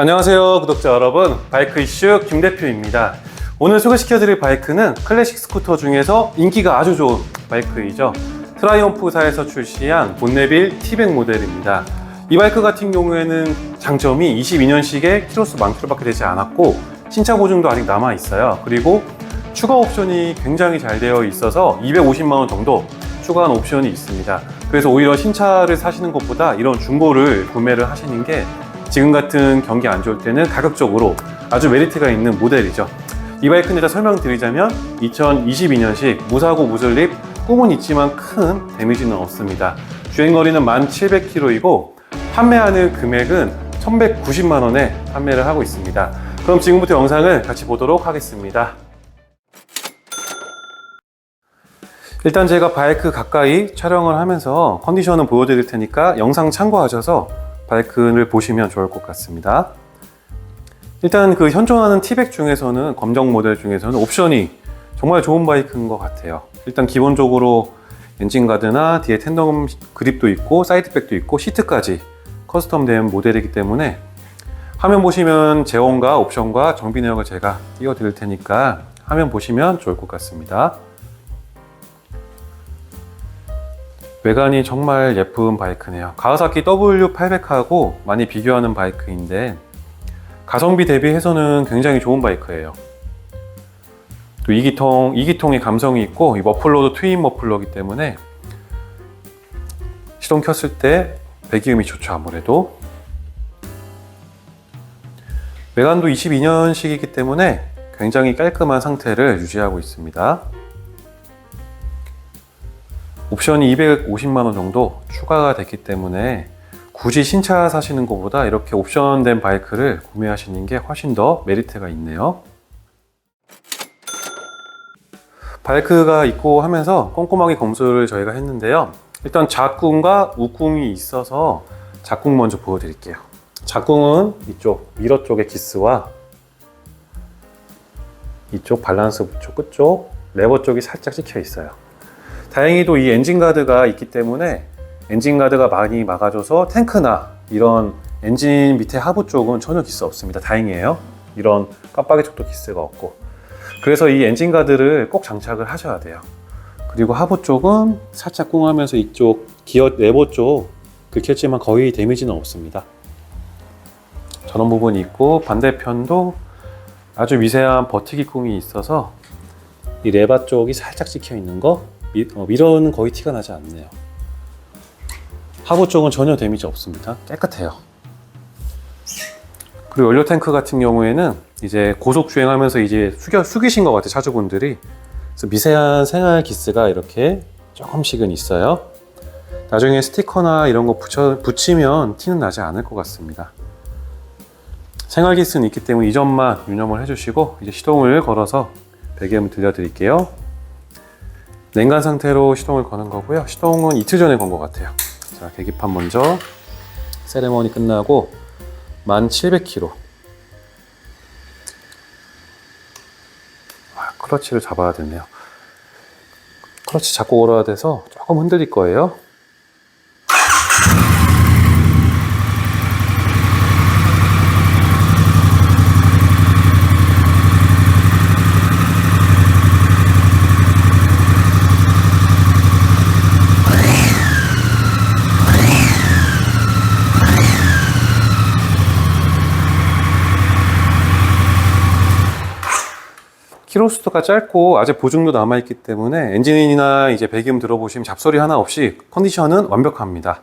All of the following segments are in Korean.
안녕하세요 구독자 여러분. 바이크 이슈 김 대표입니다. 오늘 소개시켜 드릴 바이크는 클래식 스쿠터 중에서 인기가 아주 좋은 바이크이죠. 트라이엄프사에서 출시한 본네빌 T100 모델입니다. 이 바이크 같은 경우에는 장점이 22년식에 키로수 만 킬로밖에 되지 않았고 신차 보증도 아직 남아 있어요. 그리고 추가 옵션이 굉장히 잘 되어 있어서 250만 원 정도 추가한 옵션이 있습니다. 그래서 오히려 신차를 사시는 것보다 이런 중고를 구매를 하시는 게 지금 같은 경기 안 좋을 때는 가격적으로 아주 메리트가 있는 모델이죠. 이 바이크는 일단 설명드리자면 2022년식 무사고 무슬립 꿈은 있지만 큰 데미지는 없습니다. 주행거리는 1,700km이고 판매하는 금액은 1,190만 원에 판매를 하고 있습니다. 그럼 지금부터 영상을 같이 보도록 하겠습니다. 일단 제가 바이크 가까이 촬영을 하면서 컨디션을 보여드릴 테니까 영상 참고하셔서 바이크를 보시면 좋을 것 같습니다. 일단 그 현존하는 티백 중에서는 검정 모델 중에서는 옵션이 정말 좋은 바이크인 것 같아요. 일단 기본적으로 엔진 가드나 뒤에 텐덤 그립도 있고 사이드백도 있고 시트까지 커스텀된 모델이기 때문에 화면 보시면 제원과 옵션과 정비 내역을 제가 띄워드릴 테니까 화면 보시면 좋을 것 같습니다. 외관이 정말 예쁜 바이크네요. 가와사키 W800하고 많이 비교하는 바이크인데 가성비 대비해서는 굉장히 좋은 바이크예요. 또 2기통, 2기통의 감성이 있고 이 머플러도 트윈 머플러이기 때문에 시동 켰을 때 배기음이 좋죠 아무래도 외관도 22년식이기 때문에 굉장히 깔끔한 상태를 유지하고 있습니다. 옵션이 250만 원 정도 추가가 됐기 때문에 굳이 신차 사시는 것보다 이렇게 옵션된 바이크를 구매하시는 게 훨씬 더 메리트가 있네요. 바이크가 있고 하면서 꼼꼼하게 검수를 저희가 했는데요. 일단 작궁과 우궁이 있어서 작궁 먼저 보여드릴게요. 작궁은 이쪽 미러 쪽의 기스와 이쪽 밸런스 부초 끝쪽 레버 쪽이 살짝 찍혀 있어요. 다행히도 이 엔진 가드가 있기 때문에 엔진 가드가 많이 막아줘서 탱크나 이런 엔진 밑에 하부 쪽은 전혀 기스 없습니다. 다행이에요. 이런 깜빡이 쪽도 기스가 없고. 그래서 이 엔진 가드를 꼭 장착을 하셔야 돼요. 그리고 하부 쪽은 살짝 꿍하면서 이쪽 기어 레버 쪽 긁혔지만 거의 데미지는 없습니다. 저런 부분이 있고 반대편도 아주 미세한 버티기 꿍이 있어서 이 레바 쪽이 살짝 찍혀 있는 거 미, 어, 미러는 거의 티가 나지 않네요. 하부 쪽은 전혀 데미지 없습니다. 깨끗해요. 그리고 연료 탱크 같은 경우에는 이제 고속 주행하면서 이제 숙여, 숙이신 것 같아요. 차주분들이. 그래서 미세한 생활 기스가 이렇게 조금씩은 있어요. 나중에 스티커나 이런 거 붙여, 붙이면 티는 나지 않을 것 같습니다. 생활 기스는 있기 때문에 이 점만 유념을 해주시고 이제 시동을 걸어서 배기음을 들려드릴게요. 냉간 상태로 시동을 거는 거고요. 시동은 이틀 전에 건 것 같아요. 자, 계기판 먼저 세레머니 끝나고 1700km. 아, 클러치를 잡아야 되네요. 클러치 잡고 걸어야 돼서 조금 흔들릴 거예요. 키로수가 짧고 아직 보증도 남아있기 때문에 엔진이나 이제 배기음 들어보시면 잡소리 하나 없이 컨디션은 완벽합니다.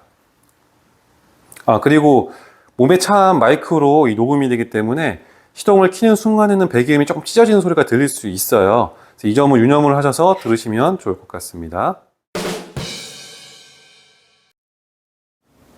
아, 그리고 몸에 찬 마이크로 이 녹음이 되기 때문에 시동을 키는 순간에는 배기음이 조금 찢어지는 소리가 들릴 수 있어요. 이 점을 유념을 하셔서 들으시면 좋을 것 같습니다.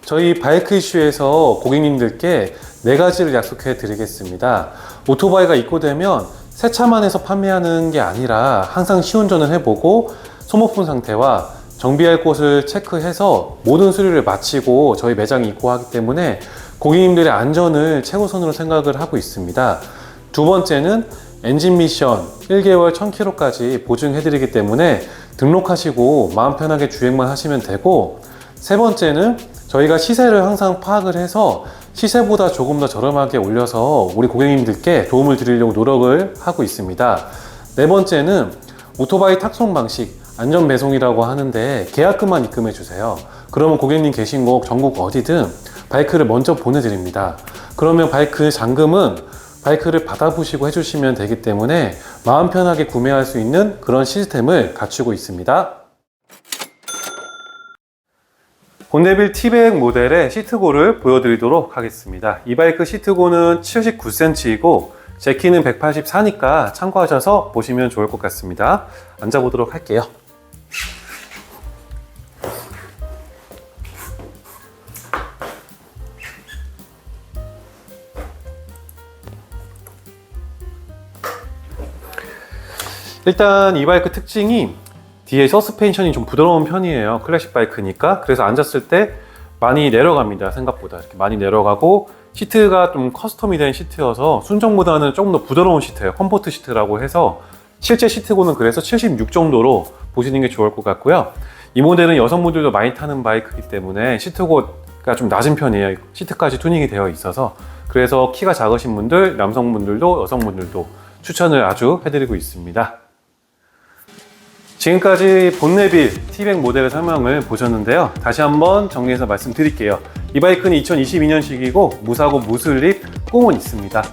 저희 바이크 이슈에서 고객님들께 네 가지를 약속해 드리겠습니다. 오토바이가 입고되면 새 차만 해서 판매하는 게 아니라 항상 시운전을 해보고 소모품 상태와 정비할 곳을 체크해서 모든 수리를 마치고 저희 매장에 입고하기 때문에 고객님들의 안전을 최우선으로 생각을 하고 있습니다. 두 번째는 엔진 미션 1개월 1000km까지 보증해드리기 때문에 등록하시고 마음 편하게 주행만 하시면 되고 세 번째는 저희가 시세를 항상 파악을 해서 시세보다 조금 더 저렴하게 올려서 우리 고객님들께 도움을 드리려고 노력을 하고 있습니다. 네 번째는 오토바이 탁송 방식 안전 배송이라고 하는데 계약금만 입금해 주세요. 그러면 고객님 계신 곳 전국 어디든 바이크를 먼저 보내드립니다. 그러면 바이크 잔금은 바이크를 받아보시고 해주시면 되기 때문에 마음 편하게 구매할 수 있는 그런 시스템을 갖추고 있습니다. 본네빌 T100 모델의 시트고를 보여드리도록 하겠습니다. 이 바이크 시트고는 79cm이고 제 키는 184니까 참고하셔서 보시면 좋을 것 같습니다. 앉아보도록 할게요. 일단 이 바이크 특징이 뒤에 서스펜션이 좀 부드러운 편이에요. 클래식 바이크니까. 그래서 앉았을 때 많이 내려갑니다. 생각보다. 이렇게 많이 내려가고 시트가 좀 커스텀이 된 시트여서 순정보다는 조금 더 부드러운 시트예요. 컴포트 시트라고 해서 실제 시트고는 그래서 76 정도로 보시는 게 좋을 것 같고요. 이 모델은 여성분들도 많이 타는 바이크이기 때문에 시트고가 좀 낮은 편이에요. 시트까지 튜닝이 되어 있어서 그래서 키가 작으신 분들, 남성분들도 여성분들도 추천을 아주 해드리고 있습니다. 지금까지 본네빌 T100 모델의 설명을 보셨는데요. 다시 한번 정리해서 말씀드릴게요. 이 바이크는 2022년식이고 무사고 무슬립 꽁은 있습니다.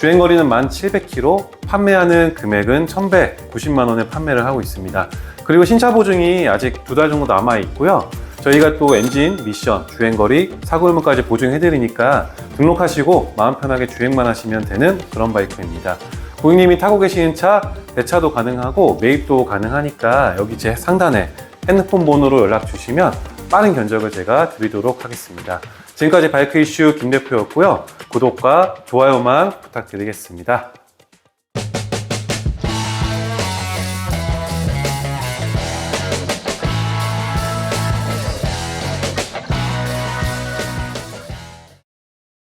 주행거리는 1,700km, 판매하는 금액은 1,190만 원에 판매를 하고 있습니다. 그리고 신차 보증이 아직 두 달 정도 남아 있고요. 저희가 또 엔진, 미션, 주행거리, 사고 유무까지 보증해드리니까 등록하시고 마음 편하게 주행만 하시면 되는 그런 바이크입니다. 고객님이 타고 계시는 차 대차도 가능하고 매입도 가능하니까 여기 제 상단에 핸드폰 번호로 연락 주시면 빠른 견적을 제가 드리도록 하겠습니다. 지금까지 바이크 이슈 김 대표였고요. 구독과 좋아요만 부탁드리겠습니다.